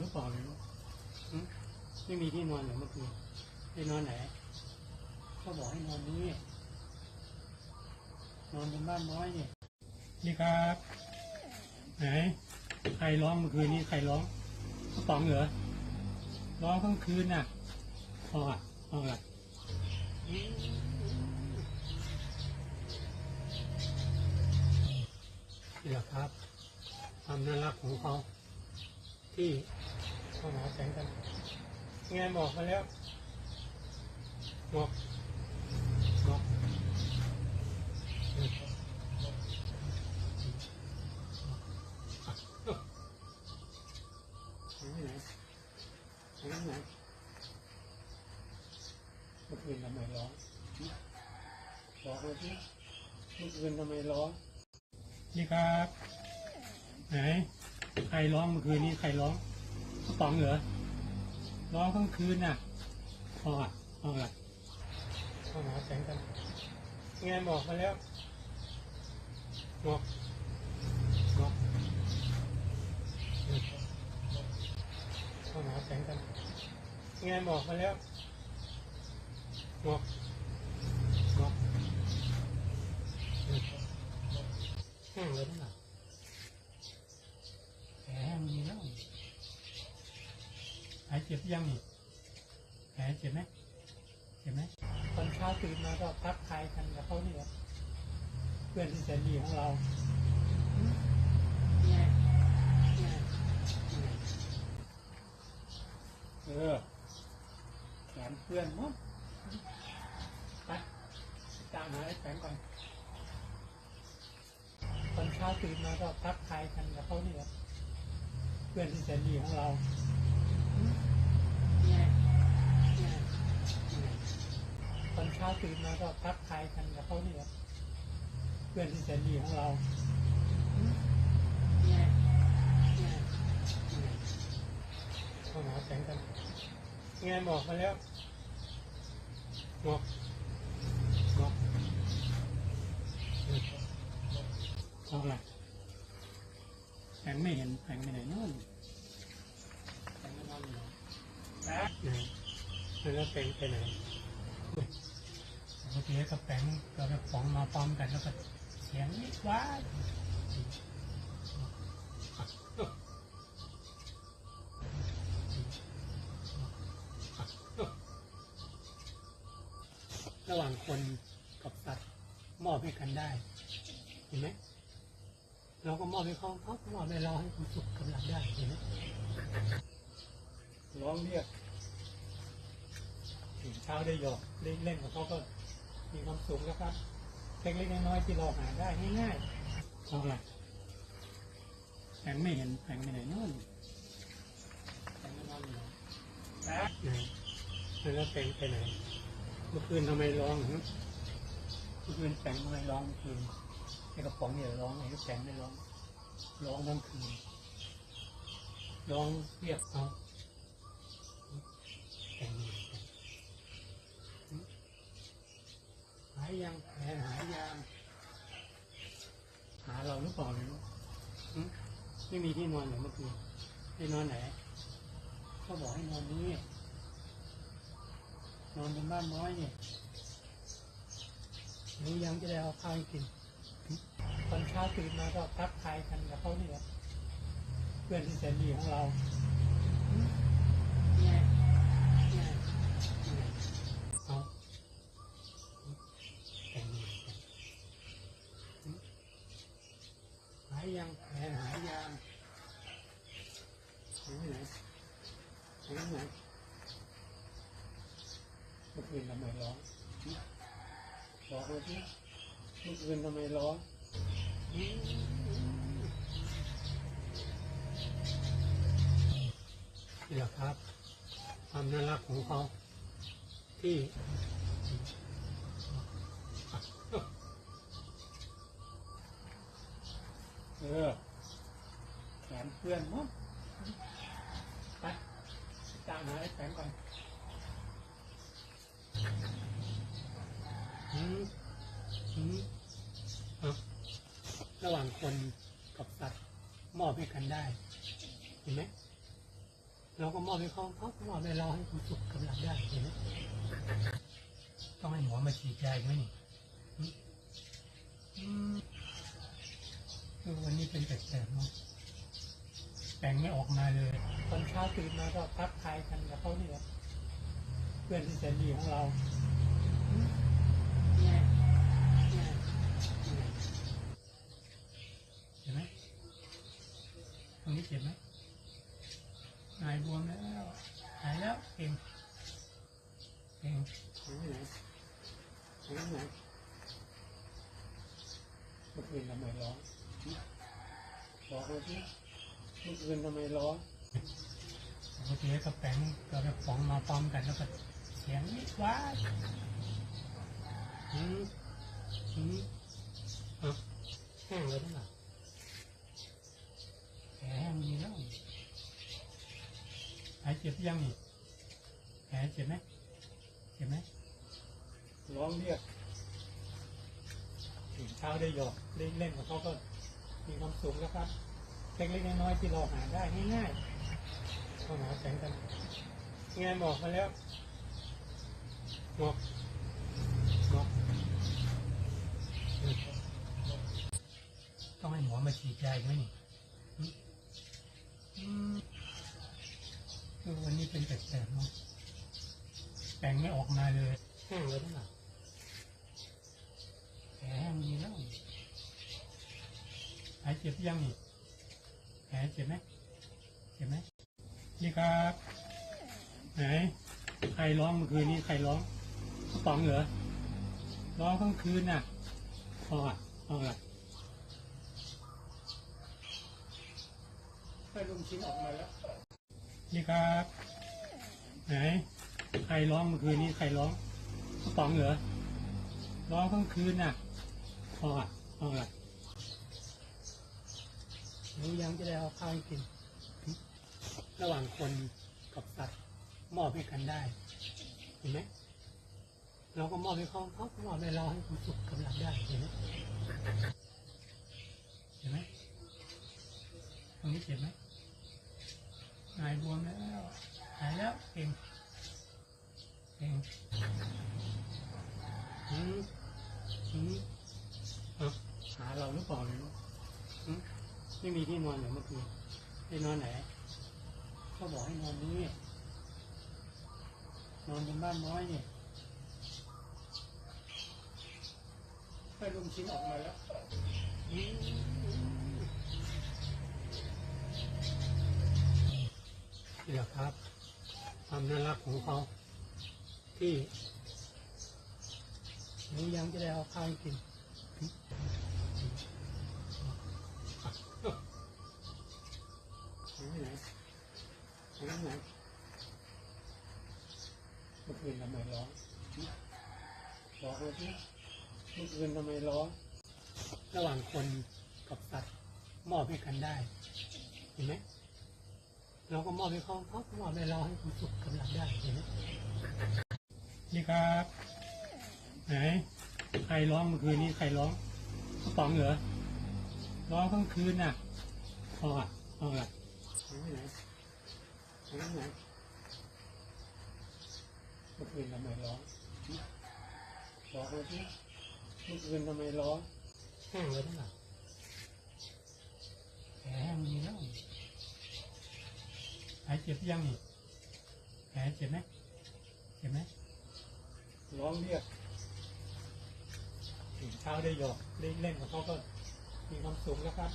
หรือเปล่าเนี่ยหึไม่มีที่นอนเหรอเมื่อคืนไปนอนไหนเขาบอกให้นอนนี้นอนบนบ้านน้อยเนี่ยนี่ครับ ไหนใครร้องเมื่อคืนนี้ใครร้องกระป๋องเหรอร้องทั้งคืนน่ะพออะพอละนี่แหละครับความน่ารักของเขา ที่เขาหาแสงกันไงบอกมาแล้วบอกบอกไหนไหนเมื่อคืนทำไมร้องบอกมาสิเมื่อคืนทำไมร้องนี่ครับ ไหน ใครร้องเมื่อคืนนี้ใครร้องป๋องเหรอ ร้องทั้งคืนน่ะพออะพอละเข้าหาแสงกันไงบอกมาแล้วบอกบอกเข้าหาแสงกันไงบอกมาแล้วบอกบอกแห้งเลยนะแผลแห้งดีแล้ว หายเจ็บยังนี่แผลเจ็บไหมเจ็บไหมตอนเช้าตื่นมาก็พักทายกันกับเขาเนี่ยเพื่อนที่แสนดีของเราเนี่ยเนี่ยเนี่ยเออแขนเพื่อนมั้งไปตามหาไอ้แขนก่อนตอนเช้าตื่นมาก็พักทายกันกับเขาเนี่ยเพื่อนที่แสนดีของเรา เนี่ยเนี่ยเนี่ย ตอนเช้าตื่นมาก็พักทายกันกับเขาเนี่ยเพื่อนที่แสนดีของเราเนี่ยเนี่ยเนี่ยเข้าหาแสงกันไงบอกมาแล้วบอกบอกบอกอะไรแสงไม่เห็นแสงไปไหนนู่นแสงไม่นอนอยู่ไหนแล้วเป็นไปไหน ปกติก็แปงเราจะของมาพร้อมกันแล้วก็เสียงนิดว้าระหว่างคนกับสัตว์มอบให้กันได้ เห็นไหมเราก็มอบให้เขาเขามอบให้เราให้ความสุขกำลังได้เห็นไหมร้องเรียก ตื่นเช้าได้หยอกได้เล่นกับเขาก็มีความสุขแล้วครับเล็กๆน้อยๆที่เราหาได้ง่ายๆเอาละแสงไม่เห็นแสงไปไหนนู่นแสงไม่นอนอยู่ไหนแล้วแสงไปไหนเมื่อคืนทำไมร้องฮะเมื่อคืนแสงทำไมร้องเมื่อคืนไอ้กระป๋องเนี่ยร้องไอ้แสงไม่ร้องร้องทั้งคืนร้องเรียกเอาแสงอยู่ไหน หายยังแผลหายยังหา เราหรือเปล่าเนี่ยหึไม่มีที่นอนเหรอเมื่อคืนไปนอนไหนเขาบอกให้นอนนี้ นอนบนบ้านน้อยเนี่ยหรือยังจะได้เอาข้าวให้กินหึตอนเช้าตื่นมาก็พักทายกันกับเขาเนี่ยเพื่อนที่แสนดีของเราหึเนี่ยเนี่ยเนี่ยเอา แต่งงานกันหึหายยังแผลหายยังหายไปไหนหายไปไหนเมื่อคืนทำไมร้องบอกมาสิเมื่อคืนทำไมร้องนี่แหละครับ ความน่ารักของเขาที่ เออแขนเพื่อนมั้งไปตามหาไอ้แขนก่อนอืมอืมเอาระหว่างคนกับสัตว์มอบให้กันได้ เห็นไหมเราก็มอบให้เขาเขาก็มอบให้เราให้ความสุขกำลังได้เห็นไหมต้องให้หมอมาฉีดยาอีกไหมนี่หึอืมคือวัน นี้เนแปลกๆเนาะแปลงไม่ออกมาเลย ตอนเช้าตื่นมาก็พักทายกันกับเขานี่แหละเพื่อนที่แสนดีของเราเห็นไหมตรงนี้เจ็บไหมหายบวมแล้วหายแล้วเก่งเก่งหายไหนหายไหนเมื่อคืนทำไมร้อง บอกเลยสิเมื่อคืนทำไมร้องปกติกับแปงกับกระป๋องมาพร้อมกันแล้วก็เสียงนิดว้าอืมอืมอะแห้งเลยทั้งหมดแผลแห้งมีแล้วหายเจ็บยังนี่แผลเจ็บไหมเจ็บไหมร้องเรียกตื่นเช้าได้หยอกได้เล่นกับเขาก็ มีความสุขแล้วครับเล็กๆน้อยๆที่เราหาได้ง่ายๆเข้าหาแสงกันไงบอกมาแล้วบอกบอกเออต้องให้หมอมาฉีดยาอีกไหมนี่หึอืมคือวันนี้เป็นแปลกๆเนาะแปลงไม่ออกมาเลยแห้งเลยทั้งหมดแผลแห้งมีแล้ว หายเจ็บยังนี่แผลเจ็บไหมเจ็บไหมนี่ครับไหนใครร้องเมื่อคืนนี้ใครร้องป๋องเหรอร้องทั้งคืนน่ะพออะพอละไปลุมชิ้นออกมาแล้วนี่ครับไหนใครร้องเมื่อคืนนี้ใครร้องป๋องเหรอร้องทั้งคืนน่ะพออะพอละ รู้ยังจะได้เอาข้าวให้กิน ระหว่างคนกับสัตว์มอบให้กันได้เห็นไหมเราก็มอบให้เขาเขาก็มอบให้เราให้ความสุขกำลังได้เห็นไหมเห็นไหมตรงนี้เจ็บไหมหายบวมแล้วหายแล้วเก่งเก่งอืมอืมเอาหาเราหรือเปล่าเนี่ย ไม่มีที่นอนเหรอเมื่อคืนไปนอนไหนเขาบอกให้นอนนี่นอนบนบ้านน้อยนี่ไปลุมชิ้นออกมาแล้วอืมนี่แหละครับ ความน่ารักของเขาที่รู้ยังจะได้เอาข้าวให้กินหายไปไหน เมื่อคืนทำไมร้องบอกเลยสิเมื่อคืนทำไมร้องระหว่างคนกับสัตว์มอบให้กันได้ เห็นไหมเราก็มอบให้เขาเขาก็มอบให้เราให้ความสุขกำลังได้เห็นไหมนี่ครับ ไหนใครร้องเมื่อคืนนี้ใครร้องป๋องเหรอร้องทั้งคืนน่ะพออะพอละหายไปไหน หายไปไหนเมื่อคืนทำไมร้องบอกเลยสิเมื่อคืนทำไมร้องแห้งเลยทั้งหมดแผลแห้งมีแล้วหายเจ็บยังนี่แผลเจ็บไหมเจ็บไหมร้องเรียกตื่นเช้าได้หยอกเล่นกับเขาก็มีความสุขแล้วครับ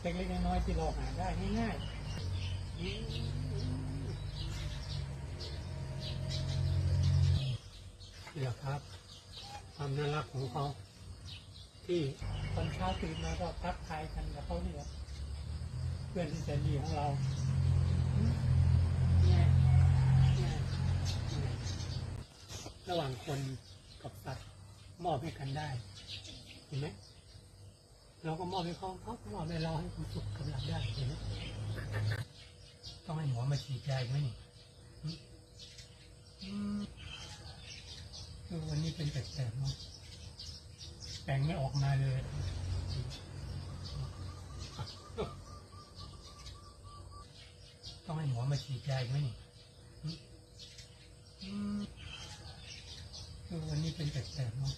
เล็กๆน้อยๆที่เราหาได้ง่ายๆ นี่แหละครับความน่ารักของเขาที่ตอนเช้าตื่นมาก็พักทายกันกับเขาเนี่แหละเพื่อนที่แสนดีของเราระหว่างคนกับสัตว์มอบให้กันได้ เห็นไหมเราก็มอบให้เขาเขาก็มอบให้เราให้ความสุขกำลังได้เห็นไหม ต้องให้หมอมาฉีดยาอีกไหมนี่คือวันนี้เป็นแปลกๆเนาะแปลงไม่ออกมาเลยต้องให้หมอมาฉีดยาอีกไหมนี่คือวันนี้เป็นแปลกๆเนาะ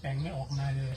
แปลงไม่ออกมาเลย